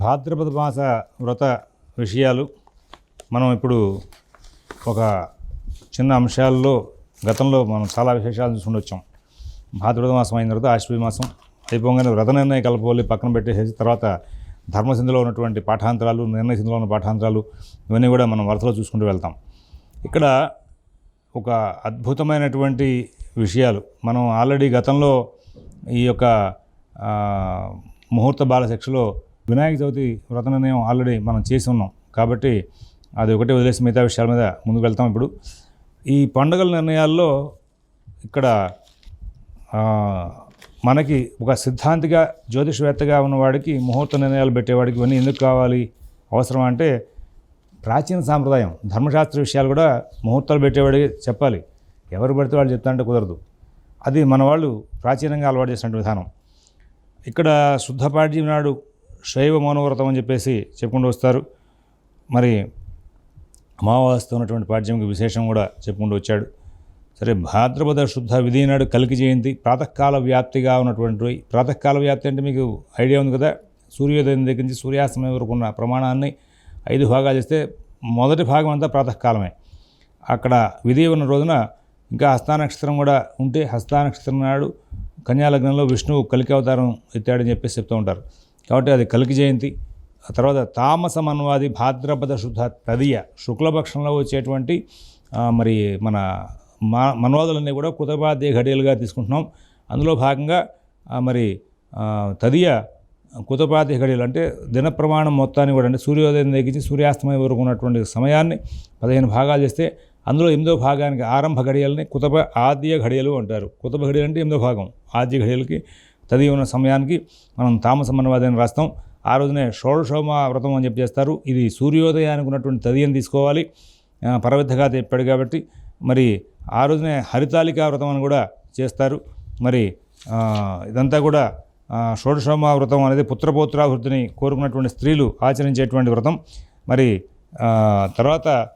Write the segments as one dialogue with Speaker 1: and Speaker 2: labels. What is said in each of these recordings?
Speaker 1: భాద్రపద మాస వ్రత విషయాలు మనం ఇప్పుడు ఒక చిన్న అంశాల్లో గతంలో మనం చాలా విశేషాలు చూసుకుని వచ్చాం భాద్రపద మాసం అయిన తర్వాత ఆశ్వీ మాసం అయిపోగానే వ్రత నిర్ణయ కలపవల్లి పక్కన పెట్టేసేసి తర్వాత ధర్మసింధులో ఉన్నటువంటి పాఠాంతరాలు నిర్ణయ సింధులో ఉన్న పాఠాంతరాలు ఇవన్నీ కూడా మనం వరసలో చూసుకుంటూ వెళ్తాం. ఇక్కడ ఒక అద్భుతమైనటువంటి విషయాలు. మనం ఆల్రెడీ గతంలో ఈ యొక్క ముహూర్త బాల శిక్షలో వినాయక చవితి వ్రత నిర్ణయం ఆల్రెడీ మనం చేసి ఉన్నాం కాబట్టి అది ఒకటే వదిలేసి మిగతా విషయాల మీద ముందుకు వెళ్తాం ఇప్పుడు. ఈ పండుగల నిర్ణయాల్లో ఇక్కడ మనకి ఒక సిద్ధాంతిగా జ్యోతిషవేత్తగా ఉన్నవాడికి ముహూర్త నిర్ణయాలు పెట్టేవాడికి ఇవన్నీ ఎందుకు కావాలి? అవసరం అంటే ప్రాచీన సాంప్రదాయం ధర్మశాస్త్ర విషయాలు కూడా ముహూర్తాలు పెట్టేవాడికి చెప్పాలి. ఎవరు పడితే వాళ్ళు చెప్తాంటే కుదరదు. అది మన వాళ్ళు ప్రాచీనంగా అలవాటు చేసినటువంటి విధానం. ఇక్కడ శుద్ధ పాడ్యం నాడు శైవ మౌనవ్రతం అని చెప్పేసి చెప్పుకుంటూ వస్తారు. మరి అమావాస్యతో ఉన్నటువంటి పాడ్యంకి విశేషం కూడా చెప్పుకుంటూ వచ్చాడు. సరే భాద్రపద శుద్ధ విధి నాడు కలికి జయంతి ప్రాతకాల వ్యాప్తిగా ఉన్నటువంటి ప్రాతకాల వ్యాప్తి అంటే మీకు ఐడియా ఉంది కదా? సూర్యోదయం దగ్గర నుంచి సూర్యాస్తమయం వరకు ఉన్న ప్రమాణాన్ని ఐదు భాగాలు చేస్తే మొదటి భాగం అంతా ప్రాతకాలమే. అక్కడ విధి ఉన్న రోజున ఇంకా హస్తానక్షత్రం కూడా ఉంటే హస్తానక్షత్రం నాడు కన్యాలగ్నంలో విష్ణువు కలికి అవతారం ఎత్తాడని చెప్పేసి చెప్తూ ఉంటారు. కాబట్టి అది కలికి జయంతి. ఆ తర్వాత తామస మన్వాది భాద్రపద శుద్ధ తదియ శుక్లపక్షంలో వచ్చేటువంటి మరి మన మా మన్వాదులన్నీ కూడా కుతపాద్య ఘడియలుగా తీసుకుంటున్నాం. అందులో భాగంగా మరి తదియ కుతపాతి ఘడియలు అంటే దిన ప్రమాణం మొత్తాన్ని కూడా అంటే సూర్యోదయం దగ్గరించి సూర్యాస్తమయం వరకు ఉన్నటువంటి సమయాన్ని పదిహేను భాగాలు చేస్తే అందులో ఎనిమిదో భాగానికి ఆరంభ ఘడియల్ని కుతప ఆద్య ఘడియలు అంటారు. కుతప ఘడియలు అంటే ఎనిమిదో భాగం. ఆద్య ఘడియలకి చదివి ఉన్న సమయానికి మనం తామస రాస్తాం. ఆ రోజునే షోడశోమ వ్రతం అని చెప్పి చేస్తారు. ఇది సూర్యోదయానికి ఉన్నటువంటి తదియం తీసుకోవాలి. ఆ, పరవిద్ధగా చెప్పాడు కాబట్టి మరి ఆ రోజునే హరితాలికా వ్రతం అని కూడా చేస్తారు. మరి ఇదంతా కూడా షోడశోమ వ్రతం అనేది పుత్రపౌత్రాభివృద్ధిని కోరుకున్నటువంటి స్త్రీలు ఆచరించేటువంటి వ్రతం. మరి తర్వాత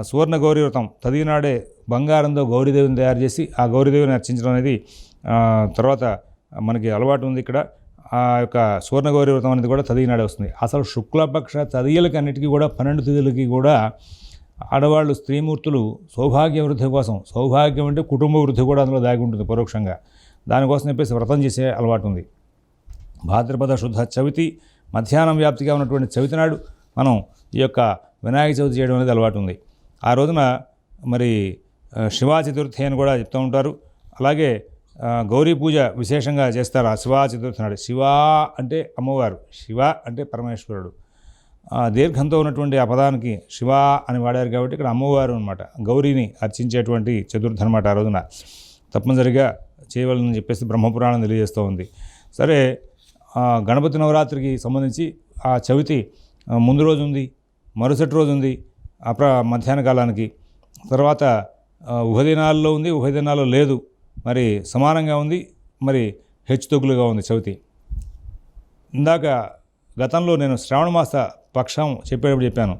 Speaker 1: సువర్ణ గౌరీ వ్రతం తదినాడే బంగారంతో గౌరీదేవిని తయారు చేసి ఆ గౌరీదేవిని అర్చించడం అనేది తర్వాత మనకి అలవాటు ఉంది ఇక్కడ. ఆ యొక్క సువర్ణగౌరి వ్రతం అనేది కూడా చదివినాడే వస్తుంది. అసలు శుక్లపక్ష చదియలకి అన్నిటికీ కూడా పన్నెండు తిథులకి కూడా ఆడవాళ్ళు స్త్రీమూర్తులు సౌభాగ్య వృద్ధి కోసం సౌభాగ్యం అంటే కుటుంబ వృద్ధి కూడా అందులో దాగి ఉంటుంది పరోక్షంగా. దానికోసం చెప్పేసి వ్రతం చేసే అలవాటు ఉంది. భాద్రపద శుద్ధ చవితి మధ్యాహ్నం వ్యాప్తిగా ఉన్నటువంటి చవితి నాడు మనం ఈ యొక్క వినాయక చవితి చేయడం అనేది అలవాటు ఉంది. ఆ రోజున మరి శివా చతుర్థి అని కూడా చెప్తూ ఉంటారు. అలాగే గౌరీ పూజ విశేషంగా చేస్తారు? ఆ శివా చతుర్థి నాడు శివ అంటే అమ్మవారు. శివ అంటే పరమేశ్వరుడు. దీర్ఘంతో ఉన్నటువంటి ఆ పదానికి శివ అని వాడారు కాబట్టి ఇక్కడ అమ్మవారు అనమాట గౌరీని అర్చించేటువంటి చతుర్థి అనమాట ఆ రోజున. తప్పనిసరిగా చేయవలనని చెప్పేసి బ్రహ్మపురాణం తెలియజేస్తూ ఉంది. సరే గణపతి నవరాత్రికి సంబంధించి ఆ చవితి ముందు రోజు ఉంది మరుసటి రోజు ఉంది అప్ర మధ్యాహ్న కాలానికి. తర్వాత ఉభదినాల్లో ఉంది ఉభదినాల్లో లేదు. మరి సమానంగా ఉంది మరి హెచ్చుతగ్గులుగా ఉంది చవితి. ఇందాక గతంలో నేను శ్రావణ మాస పక్షం చెప్పేటప్పుడు చెప్పాను.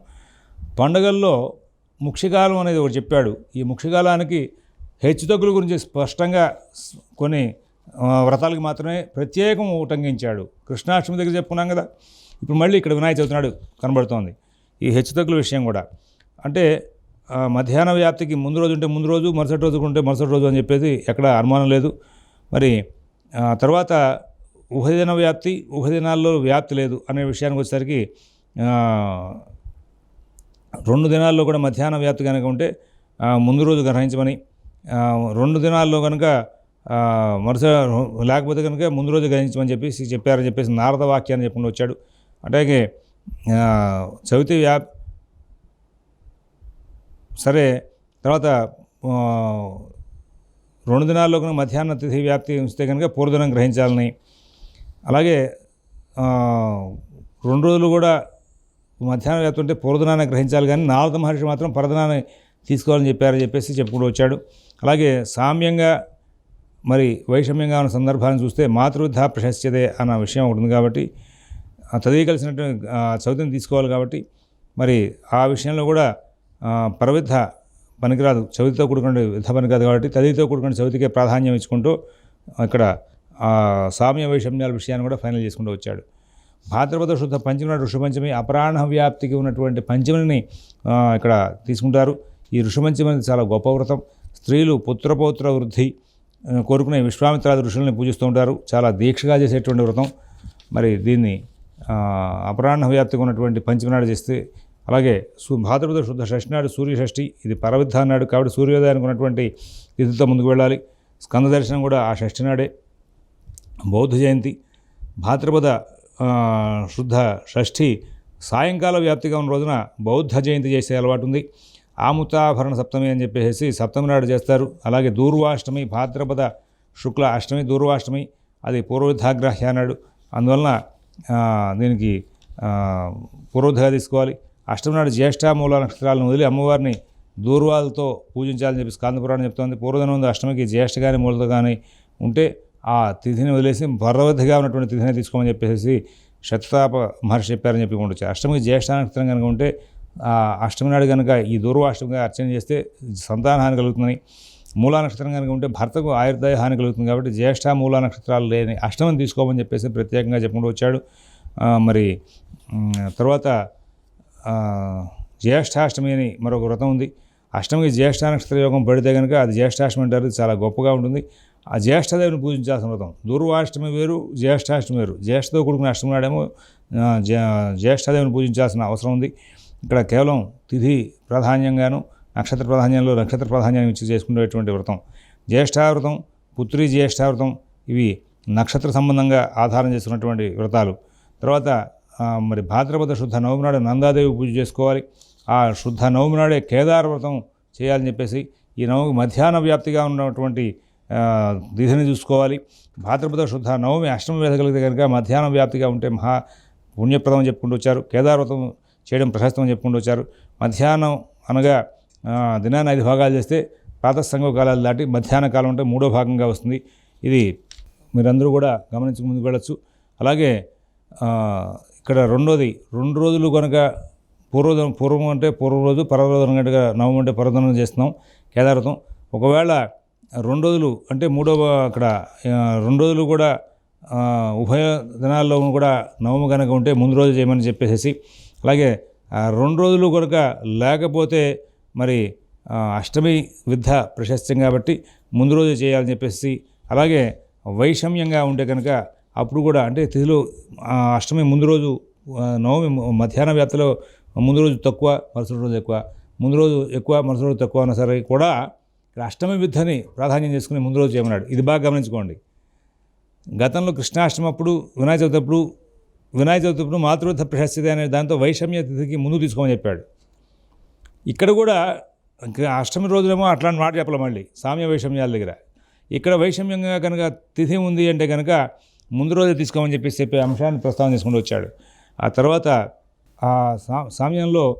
Speaker 1: పండుగల్లో ముక్షికాలం అనేది ఒకటి చెప్పాడు. ఈ ముక్షికాలానికి హెచ్చుతగ్గుల గురించి స్పష్టంగా కొన్ని వ్రతాలకు మాత్రమే ప్రత్యేకం ఉటంకించాడు. కృష్ణాష్టమి దగ్గర చెప్పుకున్నాం కదా ఇప్పుడు మళ్ళీ ఇక్కడ వినాయక చవితి నాడు కనబడుతోంది. ఈ హెచ్చుతగ్గుల విషయం కూడా. అంటే మధ్యాహ్న వ్యాప్తికి ముందు రోజు ఉంటే ముందు రోజు మరుసటి రోజు ఉంటే మరుసటి రోజు అని చెప్పేసి ఎక్కడ అనుమానం లేదు. మరి తర్వాత ఉభయదిన వ్యాప్తి ఉభయదినాల్లో వ్యాప్తి లేదు అనే విషయానికి వచ్చేసరికి రెండు దినాల్లో కూడా మధ్యాహ్న వ్యాప్తి కనుక ఉంటే ముందు రోజు గ్రహించమని రెండు దినాల్లో కనుక మరుస లేకపోతే కనుక ముందు రోజు గ్రహించమని చెప్పేసి చెప్పారని చెప్పేసి నారద వాక్యాన్ని చెప్పుకుంటూ వచ్చాడు. అలాగే చవితి వ్యాప్ సరే తర్వాత రెండు దినాల్లో కనుక మధ్యాహ్న తిథి వ్యాప్తి ఉంచితే కనుక పూర్వదినం గ్రహించాలని. అలాగే రెండు రోజులు కూడా మధ్యాహ్నం వ్యాప్తి ఉంటే పూర్వదినాన్ని గ్రహించాలి కానీ నారద మహర్షి మాత్రం పరదనాన్ని తీసుకోవాలని చెప్పారని చెప్పేసి చెప్పుకుంటూ వచ్చాడు. అలాగే సామ్యంగా మరి వైషమ్యంగా ఉన్న సందర్భాలను చూస్తే మాతృవృద్ధ ప్రశస్యతే అన్న విషయం ఒకటి ఉంది కాబట్టి ఆ తదివి కలిసినటువంటి ఆ, తీసుకోవాలి కాబట్టి మరి ఆ విషయంలో కూడా పరవిధ పనికిరాదు. చవితితో కూడుకునే విధ పనికిరాదు కాబట్టి తదితో కూడుకునే చవితికే ప్రాధాన్యం ఇచ్చుకుంటూ ఇక్కడ సామ్య వైషమ్యాల విషయాన్ని కూడా ఫైనల్ చేసుకుంటూ వచ్చాడు. భాద్రపద శుద్ధ పంచమి నాడు ఋషుపంచమి అపరాహ్న వ్యాప్తికి ఉన్నటువంటి పంచమిని ఇక్కడ తీసుకుంటారు. ఈ ఋషుపంచమి అనేది చాలా గొప్ప వ్రతం. స్త్రీలు పుత్రపౌత్ర వృద్ధి కోరుకునే విశ్వామిత్రాది ఋషుల్ని పూజిస్తూ ఉంటారు. చాలా దీక్షగా చేసేటువంటి వ్రతం. మరి దీన్ని అపరాహ్న వ్యాప్తికి ఉన్నటువంటి పంచమి నాడు చేస్తే అలాగే సు భాద్రపద శుద్ధ షష్ఠి నాడు సూర్యషష్ఠి ఇది పరవిద్ధ నాడు కాబట్టి సూర్యోదయానికి ఉన్నటువంటి తిథితో ముందుకు వెళ్ళాలి. స్కంద దర్శనం కూడా ఆ షష్ఠి నాడే. బౌద్ధ జయంతి భాద్రపద శుద్ధ షష్ఠి సాయంకాల వ్యాప్తిగా ఉన్న రోజున బౌద్ధ జయంతి చేసే అలవాటు ఉంది ఆముతాభరణ సప్తమి అని చెప్పేసి సప్తమి నాడు చేస్తారు. అలాగే దూర్వాష్టమి భాద్రపద శుక్ల అష్టమి దూర్వాష్టమి అది పూర్వవిధాగ్రహ్య నాడు. అందువలన దీనికి ఆ, తీసుకోవాలి. అష్టమి నాడు జ్యేష్ఠ మూల నక్షత్రాలను వదిలి అమ్మవారిని దూర్వాలతో పూజించాలని చెప్పి స్కాందపురాణం చెప్తోంది. పూర్వదినం ఉంది అష్టమికి జ్యేష్ఠ కానీ మూలతో కానీ ఉంటే ఆ తిథిని వదిలేసి పర్వధిగా ఉన్నటువంటి తిథిని తీసుకోమని చెప్పేసి శతాప మహర్షి చెప్పారని చెప్పి ఉండొచ్చు. అష్టమికి జ్యేష్ఠ నక్షత్రం కనుక ఉంటే ఆ అష్టమి నాడు కనుక ఈ దూర్వాష్టమిగా అర్చన చేస్తే సంతాన హాని కలుగుతుందని. మూలా నక్షత్రం కనుక ఉంటే భర్తకు ఆయుర్దాయ హాని కలుగుతుంది కాబట్టి జ్యేష్ఠ మూలా నక్షత్రాలు లేని అష్టమిని తీసుకోమని చెప్పేసి ప్రత్యేకంగా చెప్పుకుంటూ వచ్చాడు. మరి తర్వాత జ్యేష్ఠాష్టమి అని మరొక వ్రతం ఉంది. అష్టమికి జ్యేష్ఠ నక్షత్ర యోగం పడితే కనుక అది జ్యేష్ఠాష్టమి అంటారు. చాలా గొప్పగా ఉంటుంది. ఆ జ్యేష్ఠదేవిని పూజించాల్సిన వ్రతం. దుర్వాష్టమి వేరు జ్యేష్ఠాష్టమి వేరు. జ్యేష్ఠతో కూడుకున్న అష్టమి నాడేమో జ్యేష్ఠదేవిని పూజించాల్సిన అవసరం ఉంది. ఇక్కడ కేవలం తిథి ప్రాధాన్యంగాను నక్షత్ర ప్రాధాన్యంలో నక్షత్ర ప్రాధాన్యాన్ని ఇచ్చి చేసుకునేటువంటి వ్రతం. జ్యేష్ఠావ్రతం పుత్రి జ్యేష్ఠావ్రతం ఇవి నక్షత్ర సంబంధంగా ఆధారం చేసుకున్నటువంటి వ్రతాలు. తర్వాత మరి భాద్రపద శుద్ధ నవమి నాడు నందాదేవి పూజ చేసుకోవాలి. ఆ శుద్ధ నవమి నాడే కేదార వ్రతం చేయాలని చెప్పేసి ఈ నవమి మధ్యాహ్న వ్యాప్తిగా ఉన్నటువంటి తిథిని చూసుకోవాలి. భాద్రపద శుద్ధ నవమి అష్టమి వేద కలిగితే కనుక మధ్యాహ్నం వ్యాప్తిగా ఉంటే మహా పుణ్యప్రదం చెప్పుకుంటూ వచ్చారు. కేదారవ్రతం చేయడం ప్రశస్తం చెప్పుకుంటూ వచ్చారు. మధ్యాహ్నం అనగా దినాన్ని ఐదు భాగాలు చేస్తే ప్రాతస్సంగ కాలాలు దాటి మధ్యాహ్న కాలం అంటే మూడో భాగంగా వస్తుంది. ఇది మీరందరూ కూడా గమనించి ముందుకు వెళ్ళొచ్చు. అలాగే ఇక్కడ రెండోది రెండు రోజులు కనుక పూర్వదనం పూర్వం అంటే పూర్వ రోజు పర్వదనం కనుక నవం అంటే పర్వదనం చేస్తున్నాం కేదార్థం ఒకవేళ రెండు రోజులు అంటే మూడవ అక్కడ రెండు రోజులు కూడా ఉభయ దినాల్లో కూడా నవము కనుక ఉంటే ముందు రోజు చేయమని చెప్పేసి అలాగే రెండు రోజులు కనుక లేకపోతే మరి అష్టమి విద్ధ ప్రశస్తం కాబట్టి ముందు రోజు చేయాలని చెప్పేసి అలాగే వైషమ్యంగా ఉంటే కనుక అప్పుడు కూడా అంటే తిథిలో అష్టమి ముందు రోజు నవమి మధ్యాహ్న వ్యాప్తిలో ముందు రోజు తక్కువ మరుసటి రోజు ఎక్కువ. ముందు రోజు ఎక్కువ మరుసటి రోజు తక్కువ అన్నా సరే కూడా ఇక్కడ అష్టమి విద్యని ప్రాధాన్యం చేసుకుని ముందు రోజు చేయమన్నాడు. ఇది బాగా గమనించుకోండి. గతంలో కృష్ణాష్టమి అప్పుడు వినాయక చవితి అప్పుడు వినాయక చవితి అప్పుడు మాతృవిధ ప్రశస్తి అనే దాంతో వైషమ్య తిథికి ముందు తీసుకోమని చెప్పాడు. ఇక్కడ కూడా అష్టమి రోజునేమో అట్లాంటి మాట చెప్పాలి మళ్ళీ సామ్య వైషమ్యాల దగ్గర. ఇక్కడ వైషమ్యంగా కనుక తిథి ఉంది అంటే కనుక ముందు రోజే తీసుకోమని చెప్పేసి చెప్పే అంశాన్ని ప్రస్తావన చేసుకుంటూ వచ్చాడు. ఆ తర్వాత ఆ సా సామ్యంలో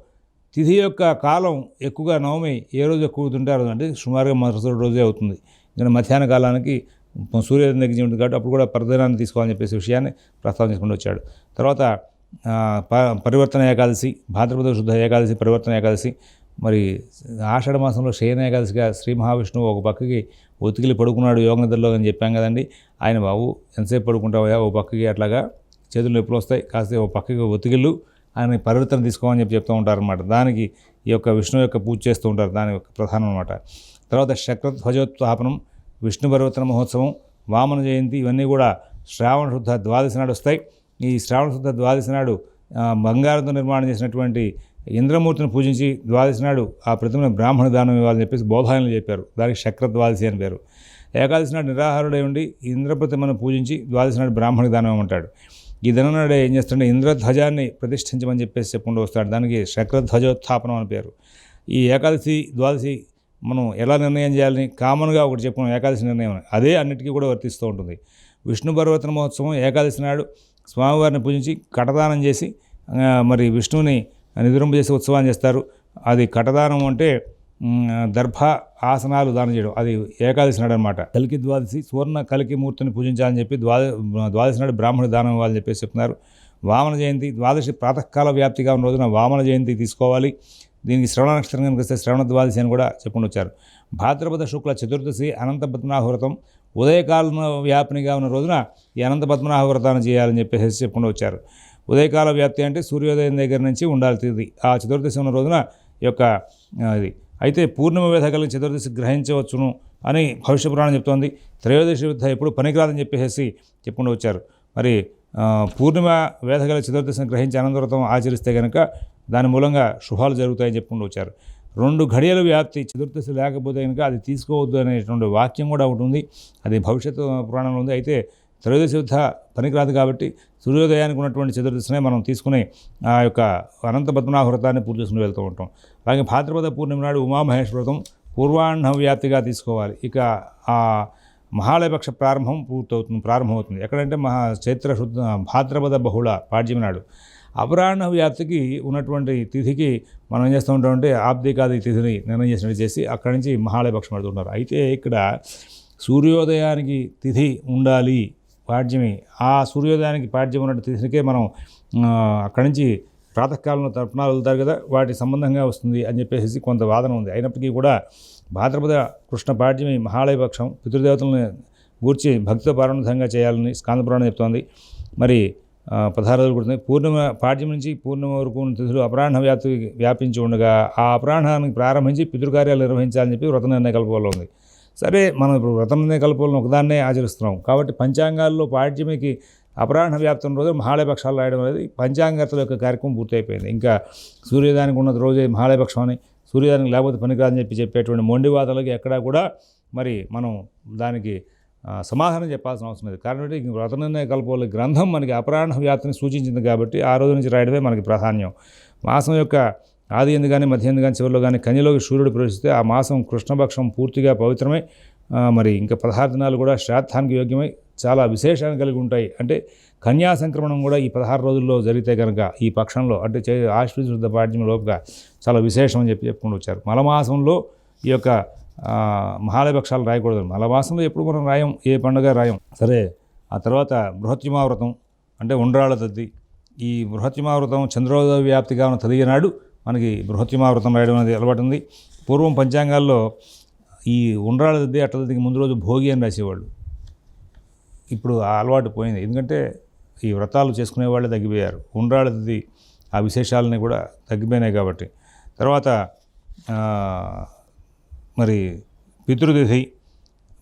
Speaker 1: తిథి యొక్క కాలం ఎక్కువగా నవమి ఏ రోజు ఎక్కువ తింటారు అంటే సుమారుగా మరుసటి రోజే అవుతుంది. ఎందుకంటే మధ్యాహ్న కాలానికి సూర్యోదయం దగ్గర ఉంటుంది కాబట్టి అప్పుడు కూడా పరదనాన్ని తీసుకోవాలని చెప్పేసి విషయాన్ని ప్రస్తావన చేసుకుంటూ వచ్చాడు. తర్వాత ప- పరివర్తన ఏకాదశి భాద్రపద శుద్ధ ఏకాదశి పరివర్తన ఏకాదశి మరి ఆషాఢ మాసంలో శయన ఏకాదశిగా శ్రీ మహావిష్ణువు ఒక పక్కకి ఒతికిలి పడుకున్నాడు యోగ నిద్రలో అని చెప్పాం కదండి. ఆయన బాబు ఎంతసేపు పడుకుంటావా ఓ పక్కకి అట్లాగా చేతులు నొప్పులు వస్తాయి. కాస్త ఓ పక్కకి ఒతికిళ్ళు ఆయన పరివర్తన తీసుకోమని చెప్పి చెప్తూ ఉంటారు అనమాట దానికి ఈ యొక్క విష్ణు యొక్క పూజ చేస్తూ ఉంటారు దాని యొక్క ప్రధానం అనమాట తర్వాత శక్రధ్వజోత్థాపనం విష్ణు పరివర్తన మహోత్సవం వామన జయంతి ఇవన్నీ కూడా శ్రావణ శుద్ధ ద్వాదశి నాడు వస్తాయి. ఈ శ్రావణ శుద్ధ ద్వాదశి నాడు బంగారంతో నిర్మాణం చేసినటువంటి ఇంద్రమూర్తిని పూజించి ద్వాదశి నాడు ఆ ప్రతిమను బ్రాహ్మణ దానం ఇవ్వాలని చెప్పేసి బోధాయనలు చెప్పారు. దానికి శక్ర ద్వాదశి అని పేరు. ఏకాదశి నాడు నిరాహారుడై ఉండి ఇంద్రప్రతిమను పూజించి ద్వాదశి నాడు బ్రాహ్మణ దానం ఇవ్వమంటాడు. ఈ దినం నాడే ఏం చేస్తాడంటే ఇంద్రధ్వజాన్ని ప్రతిష్ఠించమని చెప్పేసి చెప్పుకుంటూ వస్తాడు. దానికి శక్రధ్వజోత్థాపనం అని పేరు. ఈ ఏకాదశి ద్వాదశి మనం ఎలా నిర్ణయం చేయాలని కామన్గా ఒకటి చెప్పుకున్నాం ఏకాదశి నిర్ణయం అదే అన్నిటికీ కూడా వర్తిస్తూ ఉంటుంది. విష్ణు పర్వతన మహోత్సవం ఏకాదశి నాడు స్వామివారిని పూజించి కటదానం చేసి మరి విష్ణువుని నిద్రింపజేసే ఉత్సవాన్ని చేస్తారు. అది కటదానం అంటే దర్భ ఆసనాలు దానం చేయడం. అది ఏకాదశి నాడు అనమాట కలికి ద్వాదశి సువర్ణ కలికి మూర్తిని పూజించాలని చెప్పి ద్వాద ద్వాదశి నాడు బ్రాహ్మణ దానం ఇవ్వాలని చెప్పేసి చెప్తున్నారు. వామన జయంతి ద్వాదశి ప్రాతకాల వ్యాప్తిగా ఉన్న రోజున వామన జయంతి తీసుకోవాలి. దీనికి శ్రవణ నక్షత్రం కనుక వస్తే శ్రవణ ద్వాదశి అని కూడా చెప్పుకుని వచ్చారు. భాద్రపద శుక్ల చతుర్దశి అనంత పద్మనాభవ్రతం. ఉదయకాలం వ్యాపినిగా ఉన్న రోజున ఈ అనంత పద్మనాభవ్రతాన్ని చేయాలని చెప్పేసి చెప్పుకుని వచ్చారు. ఉదయకాల వ్యాప్తి అంటే సూర్యోదయం దగ్గర నుంచి ఉండాలి తిది. ఆ చతుర్దశి ఉన్న రోజున యొక్క ఇది. అయితే పూర్ణిమ వేధ కలిగిన చతుర్దశి గ్రహించవచ్చును అని భవిష్య పురాణం చెప్తోంది. త్రయోదశి యుద్ధ ఎప్పుడు పనికిరాదని చెప్పేసి చెప్పుకుంటూ వచ్చారు. మరి పూర్ణిమ వేధ చతుర్దశిని గ్రహించి అనంతవ్రతం ఆచరిస్తే కనుక దాని మూలంగా శుభాలు జరుగుతాయని చెప్పుకుంటూ వచ్చారు. రెండు ఘడియల వ్యాప్తి చతుర్దశి లేకపోతే కనుక అది తీసుకోవద్దు అనేటువంటి వాక్యం కూడా ఒకటి ఉంది. అది భవిష్యత్తు పురాణంలో ఉంది. అయితే త్రయోదశి యుద్ధ పనికిరాదు కాబట్టి సూర్యోదయానికి ఉన్నటువంటి చతుర్దశినే మనం తీసుకుని ఆ యొక్క అనంత పద్మనాభ పూర్తి చేసుకుని వెళ్తూ ఉంటాం. అలాగే భాద్రపద పూర్ణిమ నాడు ఉమామహేశ్వర వ్రతం పూర్వాహ్న వ్యాప్తిగా తీసుకోవాలి. ఇక ఆ మహాలయపక్ష ప్రారంభం పూర్తవుతుంది ప్రారంభమవుతుంది. ఎక్కడంటే మహా చైత్ర శుద్ధ భాద్రపద బహుళ పాడ్యమి నాడు. అపరాహ్న వ్యాప్తికి ఉన్నటువంటి తిథికి మనం ఏం చేస్తూ ఉంటామంటే ఆబ్దికాది తిథిని నిర్ణయం చేసినట్టు చేసి అక్కడి నుంచి మహాలయపక్షం పెడుతుంటారు అయితే ఇక్కడ సూర్యోదయానికి తిథి ఉండాలి పాడ్యమి ఆ సూర్యోదయానికి పాడ్యం ఉన్నట్టు తెలిసినకే మనం అక్కడి నుంచి ప్రాతకాలంలో తర్పణాలు వెళ్తారు కదా వాటి సంబంధంగా వస్తుంది అని చెప్పేసి కొంత వాదన ఉంది. అయినప్పటికీ కూడా భాద్రపద కృష్ణ పాడ్యమి మహాళయపక్షం పితృదేవతలను గూర్చి భక్తితో పారంభంగా చేయాలని స్కాందపురాణం చెప్తోంది. మరి పదహారు రోజులు కూడా పూర్ణిమ పాడ్యం నుంచి పూర్ణిమ వరకు ఉన్న తిథులు అపరాహ్న వ్యాప్తి వ్యాపించి ఉండగా ఆ అపరాహ్నానికి ప్రారంభించి పితృకార్యాలు నిర్వహించాలని చెప్పి వ్రత నిర్ణయ కల్పంలో ఉంది. సరే మనం ఇప్పుడు వ్రత నిర్ణయ కల్పంలో ఒకదాన్నే ఆచరిస్తున్నాం. కాబట్టి పంచాంగాల్లో పాడ్యమికి అపరాహ్న వ్యాప్తం రోజు మహాళయపక్షాలు రాయడం అనేది పంచాంగతల యొక్క కార్యక్రమం పూర్తయిపోయింది. ఇంకా సూర్యోదయానికి ఉన్నది రోజే మహాళయపక్షం అని సూర్యోదయానికి లేకపోతే పనికిరాదని చెప్పి చెప్పేటువంటి మొండివాదాలకి ఎక్కడా కూడా మరి మనం దానికి సమాధానం చెప్పాల్సిన అవసరం లేదు. కారణం ఏంటి వ్రత నిర్ణయ గ్రంథం మనకి అపరాహ్న వ్యాప్తిని సూచించింది కాబట్టి ఆ రోజు నుంచి రాయడమే మనకి ప్రాధాన్యం. మాసం యొక్క ఆది ఎందు కానీ మధ్య ఎందు కానీ చివరిలో కానీ కన్యలోకి సూర్యుడు ప్రవేశిస్తే ఆ మాసం కృష్ణపక్షం పూర్తిగా పవిత్రమై మరి ఇంకా పదహారు దినాలు కూడా శ్రాద్ధానికి యోగ్యమై చాలా విశేషాన్ని కలిగి ఉంటాయి. అంటే కన్యా సంక్రమణం కూడా ఈ పదహారు రోజుల్లో జరిగితే కనుక ఈ పక్షంలో అంటే చే ఆశ్వశుద్ధ పాఠ్యం లోపుగా చాలా విశేషం అని చెప్పి చెప్పుకుంటూ వచ్చారు. మలమాసంలో ఈ యొక్క మహాలయపక్షాలు రాయకూడదు. మలమాసంలో ఎప్పుడు మనం రాయం ఏ పండుగ రాయం. సరే ఆ తర్వాత బృహత్యమావ్రతం అంటే ఉండ్రాళ్ళ తద్ది. ఈ బృహత్యమావ్రతం చంద్రోదయ వ్యాప్తిగా ఉన్న తదియ మనకి బృహత్యమావృతం రాయడం అనేది అలవాటు ఉంది పూర్వం పంచాంగాల్లో ఈ ఉండ్రాళ్ళ దిద్ది అట్ల ముందు రోజు భోగి అని రాసేవాళ్ళు. ఇప్పుడు ఆ అలవాటు పోయింది. ఎందుకంటే ఈ వ్రతాలు చేసుకునే వాళ్ళే తగ్గిపోయారు. ఉండ్రాళ్ళది ఆ విశేషాలని కూడా తగ్గిపోయినాయి కాబట్టి. తర్వాత మరి పితృతిథి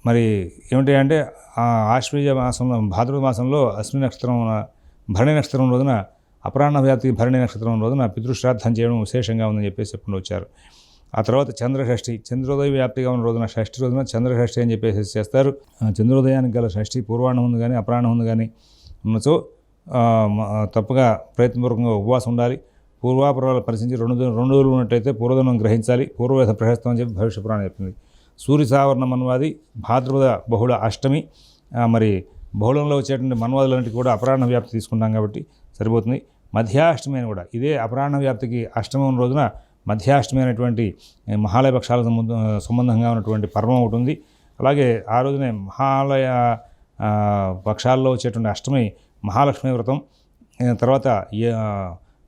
Speaker 1: మరి ఏమిటి అంటే ఆ ఆశ్వీజ మాసంలో భాద్రపద మాసంలో అశ్విని నక్షత్రం భరణి నక్షత్రం రోజున అపరాహ్న వ్యాప్తికి భరణి నక్షత్రం రోజున పితృశ్రాద్ధం చేయడం విశేషంగా ఉందని చెప్పేసి చెప్పుకుంటూ వచ్చారు. ఆ తర్వాత చంద్రషష్ఠి చంద్రోదయ వ్యాప్తిగా ఉన్న రోజున షష్ఠి రోజున చంద్రషష్ఠి అని చెప్పేసి చేస్తారు. చంద్రోదయానికి గల షష్ఠి పూర్వాహ్నం ఉంది కానీ అపరాహ్నం ఉంది కానీ ఉన్నచో తప్పుగా తప్పగా ప్రయత్నపూర్వకంగా ఉపవాసం ఉండాలి. పూర్వాపురాలు పరిశీలించి రెండు రెండు రోజులు ఉన్నట్టయితే పూర్వధనం గ్రహించాలి. పూర్వవేద ప్రశస్తం అని చెప్పి భవిష్య పురాణం చెప్పింది. సూర్య సావరణ మన్వాది భాద్రపద బహుళ అష్టమి. మరి బహుళంలో వచ్చేటువంటి మన్వాదులన్నిటికీ కూడా అపరాహ్న వ్యాప్తి తీసుకుంటాం కాబట్టి సరిపోతుంది. మధ్యాష్టమి అని కూడా. ఇదే అపరాహ్న వ్యాప్తికి అష్టమం రోజున మధ్యాష్టమి అనేటువంటి మహాలయ పక్షాల సంబంధ సంబంధంగా ఉన్నటువంటి పర్వం ఒకటి ఉంది. అలాగే ఆ రోజునే మహాలయ పక్షాల్లో వచ్చేటువంటి అష్టమి మహాలక్ష్మి వ్రతం. తర్వాత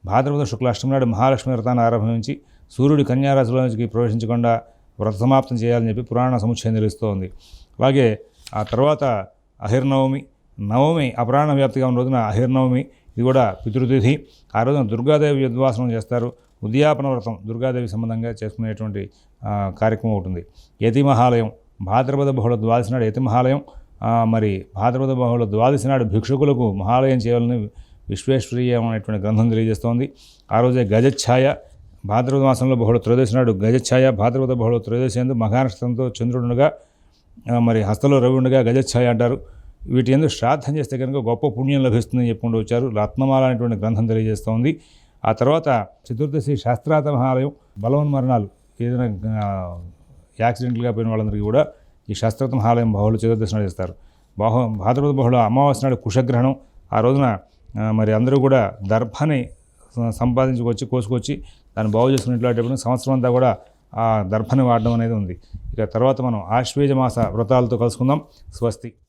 Speaker 1: భాద్రపద శుక్లాష్టమి నాడు మహాలక్ష్మి వ్రతాన్ని ఆరంభించి సూర్యుడు కన్యారాశిలోకి ప్రవేశించకుండా వ్రత సమాప్తం చేయాలని చెప్పి పురాణ సముచ్చయం తెలుస్తోంది. అలాగే ఆ తర్వాత అహిర్నవమి నవమి అపరాహ్న వ్యాప్తిగా ఉన్న రోజున అహిర్నవమి ఇది కూడా పితృతిథి. ఆ రోజున దుర్గాదేవి ఉద్వాసనం చేస్తారు. ఉద్యాపన వ్రతం దుర్గాదేవి సంబంధంగా చేసుకునేటువంటి కార్యక్రమం ఉంటుంది యతి మహాలయం భాద్రపద బహుళ ద్వాదశి నాడు యతి మహాలయం మరి భాద్రపద బహుళ ద్వాదశి నాడు భిక్షుకులకు మహాలయం చేయాలని విశ్వేశ్వరీయం అనేటువంటి గ్రంథం తెలియజేస్తోంది. ఆ రోజే గజఛాయ భాద్రపద మాసంలో బహుళ త్రయోదశి నాడు గజఛాయ భాద్రపద బహుళ త్రయోదశి ఎందు మఘానక్షత్రంతో చంద్రుడుగా మరి హస్తలో రవి ఉండగా గజఛాయ అంటారు. వీటి ఎందుకు శ్రాద్ధం చేస్తే కనుక గొప్ప పుణ్యం లభిస్తుందని చెప్పుకుంటూ వచ్చారు. రత్నమాల అనేటువంటి గ్రంథం తెలియజేస్తోంది ఆ తర్వాత చతుర్దశి శాస్త్రార్థ మహాలయం బలవన్ మరణాలు ఏదైనా యాక్సిడెంట్లుగా పోయిన వాళ్ళందరికీ కూడా ఈ శాస్త్రార్థ మహాలయం బహుళ చతుర్దశి నాడు చేస్తారు. బాహు భాద్రపద బహుళ అమావాస్య నాడు కుషగ్రహణం ఆ రోజున మరి అందరూ కూడా దర్భని సంపాదించుకొచ్చి కోసుకొచ్చి దాన్ని బాగు చేసుకునేట్లాంటి సంవత్సరం అంతా కూడా ఆ దర్భని వాడడం అనేది ఉంది. ఇక తర్వాత మనం ఆశ్వేజ మాస వ్రతాలతో కలుసుకుందాం. స్వస్తి.